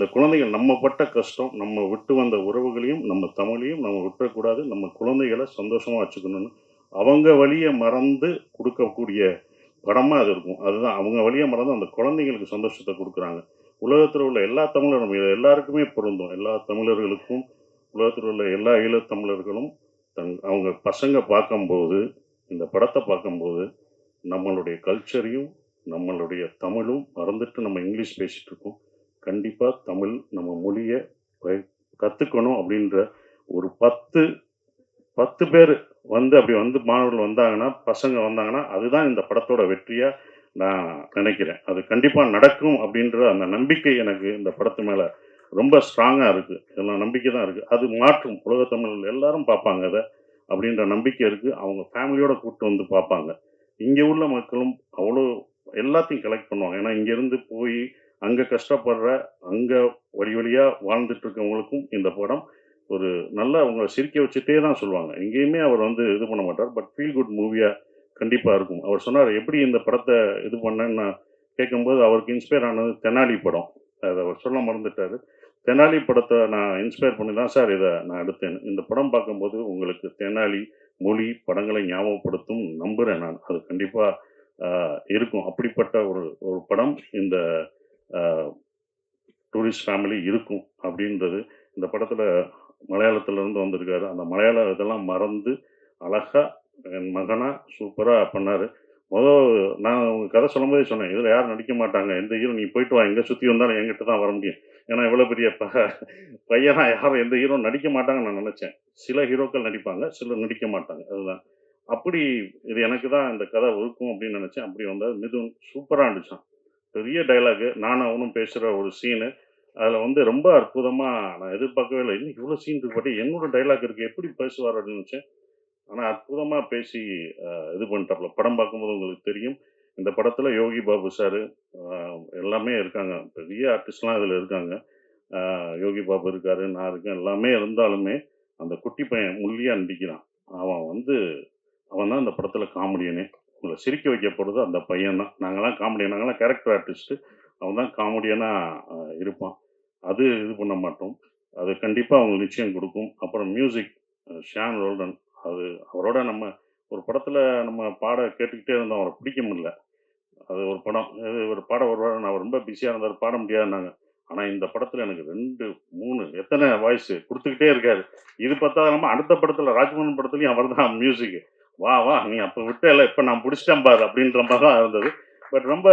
அந்த குழந்தைகள் நம்ம பட்ட கஷ்டம் நம்ம விட்டு வந்த உறவுகளையும் நம்ம தமிழையும் நம்ம விட்டுறக்கூடாது. நம்ம குழந்தைகளை சந்தோஷமாக வச்சுக்கணும்னு அவங்க வழியை மறந்து கொடுக்கக்கூடிய படமாக அது இருக்கும். அதுதான் அவங்க வழியை மறந்து அந்த குழந்தைங்களுக்கு சந்தோஷத்தை கொடுக்குறாங்க. உலகத்தில் உள்ள எல்லா தமிழரும் இது எல்லாருக்குமே பொருந்தும். எல்லா தமிழர்களுக்கும் உலகத்தில் உள்ள எல்லா ஈழத்தமிழர்களும் தங் அவங்க பசங்க பார்க்கும்போது இந்த படத்தை பார்க்கும்போது நம்மளுடைய கல்ச்சரையும் நம்மளுடைய தமிழும் மறந்துட்டு நம்ம இங்கிலீஷ் பேசிகிட்டு இருக்கோம். கண்டிப்பாக தமிழ் நம்ம மொழியை கற்றுக்கணும் அப்படின்ற ஒரு பத்து பத்து பேர் வந்து அப்படி வந்து மாணவர்கள் வந்தாங்கன்னா பசங்க வந்தாங்கன்னா அதுதான் இந்த படத்தோட வெற்றியாக நான் நினைக்கிறேன். அது கண்டிப்பாக நடக்கும் அப்படின்ற அந்த நம்பிக்கை எனக்கு இந்த படத்து மேலே ரொம்ப ஸ்ட்ராங்காக இருக்குது எல்லாம் நம்பிக்கை தான் இருக்குது அது மாற்றும். உலக தமிழ் எல்லாரும் பார்ப்பாங்க அதை அப்படின்ற நம்பிக்கை இருக்குது அவங்க ஃபேமிலியோட கூப்பிட்டு வந்து பார்ப்பாங்க. இங்கே உள்ள மக்களும் அவ்வளோ எல்லாத்தையும் கலெக்ட் பண்ணுவாங்க. ஏன்னா இங்கேருந்து போய் அங்கே கஷ்டப்படுற அங்கே வழி வழியாக வாழ்ந்துட்டு இருக்கவங்களுக்கும் இந்த படம் ஒரு நல்ல அவங்கள சிரிக்க வச்சுட்டே தான் சொல்லுவாங்க. எங்கேயுமே அவர் வந்து இது பண்ண மாட்டார். பட் ஃபீல் குட் மூவியாக கண்டிப்பாக இருக்கும். அவர் சொன்னார் எப்படி இந்த படத்தை இது பண்ணேன்னு நான் கேட்கும்போது அவருக்கு இன்ஸ்பயர் ஆனது தெனாலி படம். அதை அவர் சொல்ல மறந்துட்டார். தெனாலி படத்தை நான் இன்ஸ்பயர் பண்ணி தான் சார் இதை நான் எடுத்தேன். இந்த படம் பார்க்கும்போது உங்களுக்கு தெனாலி மொழி படங்களை ஞாபகப்படுத்தும் நம்புகிறேன் நான். அது கண்டிப்பாக இருக்கும். அப்படிப்பட்ட ஒரு ஒரு படம் இந்த டூரிஸ்ட் ஃபேமிலி இருக்கும் அப்படின்றது. இந்த படத்தில் மலையாளத்துலேருந்து வந்திருக்காரு. அந்த மலையாள இதெல்லாம் மறந்து அழகாக என் மகனாக சூப்பராக பண்ணார். முதல் நான் உங்கள் கதை சொல்லும்போதே சொன்னேன் இதில் யாரும் நடிக்க மாட்டாங்க. எந்த ஹீரோ நீ போயிட்டு வா. எங்கே சுற்றி வந்தாலும் எங்கிட்ட தான் வர முடியும். ஏன்னா இவ்வளோ பெரிய ப பையனா யாரும் எந்த ஹீரோ நடிக்க மாட்டாங்கன்னு நான் நினச்சேன். சில ஹீரோக்கள் நடிப்பாங்க சிலர் நடிக்க மாட்டாங்க. அதுதான். அப்படி இது எனக்கு தான் இந்த கதை இருக்கும் அப்படின்னு நினச்சேன். அப்படி வந்தால் மிதுன் சூப்பராக இருந்துச்சான் பெரிய டைலாகு நானும் அவனும் பேசுகிற ஒரு சீனு அதில் வந்து ரொம்ப அற்புதமாக நான் எதிர்பார்க்கவே இல்லை. இன்னும் இவ்வளோ சீன் இருக்கு என்னோட டைலாக் இருக்குது எப்படி பேசுவார் அப்படின்னு நினச்சேன். ஆனால் அற்புதமாக பேசி இது பண்ணிட்டாப்புல படம் பார்க்கும்போது உங்களுக்கு தெரியும். இந்த படத்தில் யோகி பாபு சார் எல்லாமே இருக்காங்க. பெரிய ஆர்டிஸ்ட்லாம் இதில் இருக்காங்க. யோகி பாபு இருக்காரு நான் இருக்கேன். எல்லாமே இருந்தாலுமே அந்த குட்டி பையன் முள்ளியாக நடிக்கிறான். அவன் வந்து அவன் தான் அந்த படத்தில் காமெடியனே உங்களை சிரிக்க வைக்க போகிறது அந்த பையன் தான். நாங்களாம் காமெடி நாங்களாம் கேரக்டர் ஆர்டிஸ்ட்டு அவன் தான் காமெடியனாக இருப்பான். அது இது பண்ண மாட்டோம். அது கண்டிப்பாக அவங்களுக்கு நிச்சயம் கொடுக்கும். அப்புறம் மியூசிக் ஷான் ரோல்டன் அது அவரோட நம்ம ஒரு படத்தில் நம்ம பாட கேட்டுக்கிட்டே இருந்தோம். அவரை பிடிக்க முடியல. அது ஒரு படம். ஒரு பாட ஒரு நான் ரொம்ப பிஸியாக இருந்தார். பாட முடியாதுனாங்க ஆனால் இந்த படத்தில் எனக்கு ரெண்டு மூணு எத்தனை வாய்ஸ் கொடுத்துக்கிட்டே இருக்காரு. இது பார்த்தா நம்ம அடுத்த படத்தில் ராஜ்மோகன் படத்துலையும் அவர் தான் மியூசிக்கு வா வா நீ அப்போ விட்டல இப்போ நான் பிடிச்சிட்டேன் பாரு அப்படின்ற மாதிரி தான் இருந்தது. பட் ரொம்ப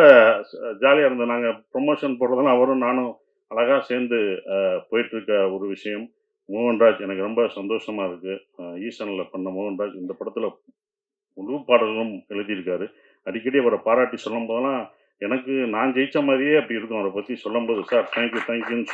ஜாலியாக இருந்தது. நாங்கள் ப்ரொமோஷன் போடுறதெல்லாம் அவரும் நானும் அழகாக சேர்ந்து போயிட்டுருக்க ஒரு விஷயம். மோகன்ராஜ் எனக்கு ரொம்ப சந்தோஷமாக இருக்குது ஈசனில் பண்ண மோகன்ராஜ் இந்த படத்தில் முழு பாடல்களும் எழுதியிருக்காரு. அடிக்கடி அவரை பாராட்டி சொல்லும் போதெல்லாம் எனக்கு நான் ஜெயித்த மாதிரியே அப்படி இருக்கும். அவரை பற்றி சொல்லும்போது சார் தேங்க்யூ தேங்க்யூன்னு